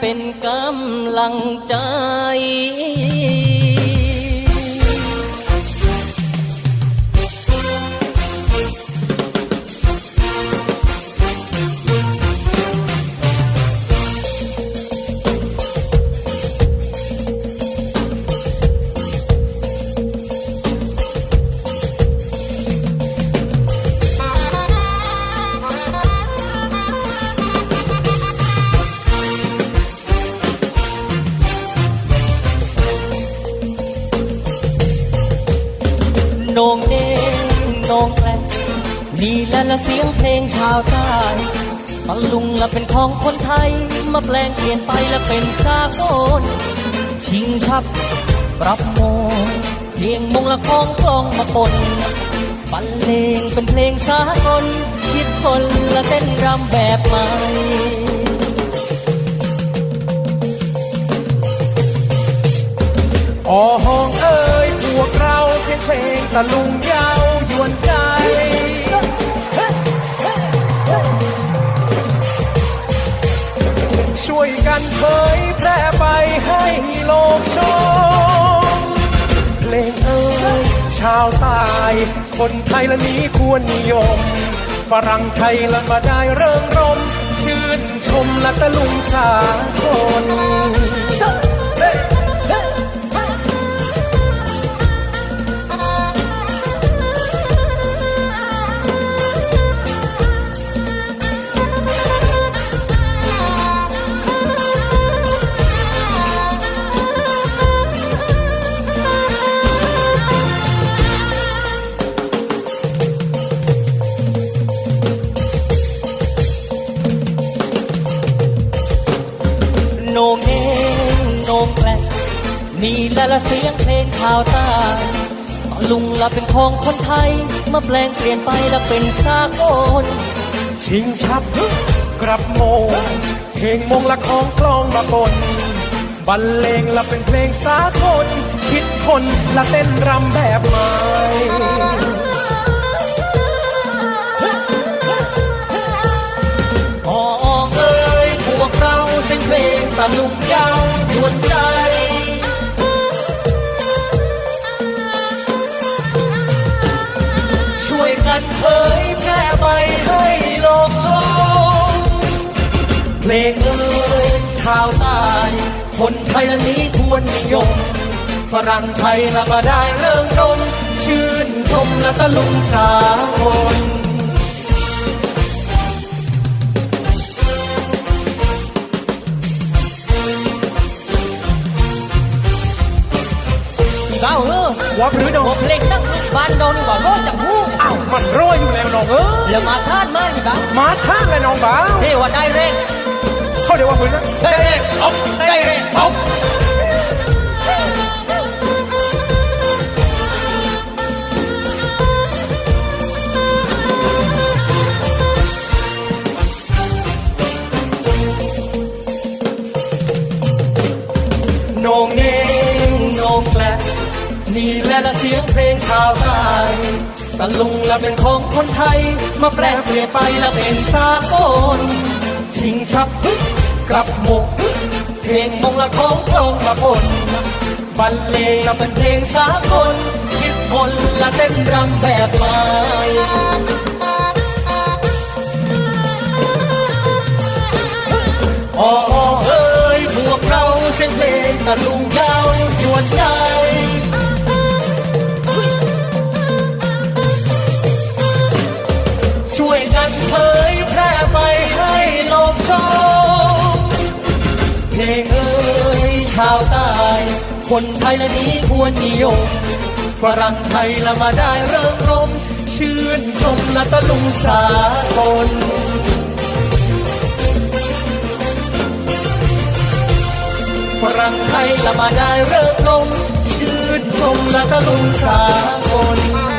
เป็นกำลังใจ โนงเด้งโนงแกลงนี่แหละละเสียงเพลงชาวใต้ตะลุงละเป็นของคนไทย มาแปลงเปลี่ยนไปและเป็นสากลชิงชับปรับโมงเพลงมงละของกลองมาปนบรรเลงเป็นเพลงสากลคิดคนละเต้นรำแบบใหม่อ๋อห้องเอ้ ตะลุงยาวยวนใจ ช่วยกันเผยแพร่ไปให้โลกชมเพลงเอ้ยชาวใตายคนไทยละนี้ควรนิยม ฝรั่งไทยละมาได้เริ่มรม ชื่นชมละตะลุงสากล โนงเองโนงแกลงนี่แหละละเสียงเพลงชาวใต้ตะลุงละเป็นของคนไทย มาแปลงเปลี่ยนไปละเป็นสากลชิงชับกลับโมงเพลงมงละของกลองมาบนบรรเลงละเป็นเพลงสากลคิดคนละเต้นรำแบบใหม่ ลงตะลุงยาวดวนใจช่วยกันเผยแพร่ไปให้โลกชมเพลงเอ้ยชาวใต้คนไทยละนี้ควรนิยม ฝรั่งไทยละมาได้เริ่มรมชื่นชมและตะลุงสากล เก้าเออวับหรือน้องเพลงตั้งลูกบ้านดอนนี่ว่าโลจังหูอ้าวมันรอยอยู่แล้วน้องเอ้ยแล้วมาทานมาอีกบ้างมาท่างเลยน้องบ่าวเฮ้ว่าได้เร่งเขาเดี๋ยวว่าพื้นนะได้เร่งเอาได้เร่งเอาโหนงเองโหนงแกลง นี่และละเสียงเพลงชาวใต้ตะลุงละเป็นของคนไทย มาแปลเปลี่ยนไปละเป็นสากลชิงชับกลับหมกเพลงมงละของกลองมาปนบรรเลงละเป็นเพลงสากลคิดคนละเต้นรำแบบใหม่อ๋อเอ้ยพวกเราเส้นเพลงตะลุงยาวยวนใจ วยกันเผยแพร่ไปให้โลกชมเพลงเอ้ยชาวใต้คนไทยละนี้ควรนิยมฝรั่งไทยละมาได้เริ่มรม ชื่นชมและตะลุงสากลฝรั่งไทยละมาได้เริ่มลงชื่นชมและตะลุงสากลว้าว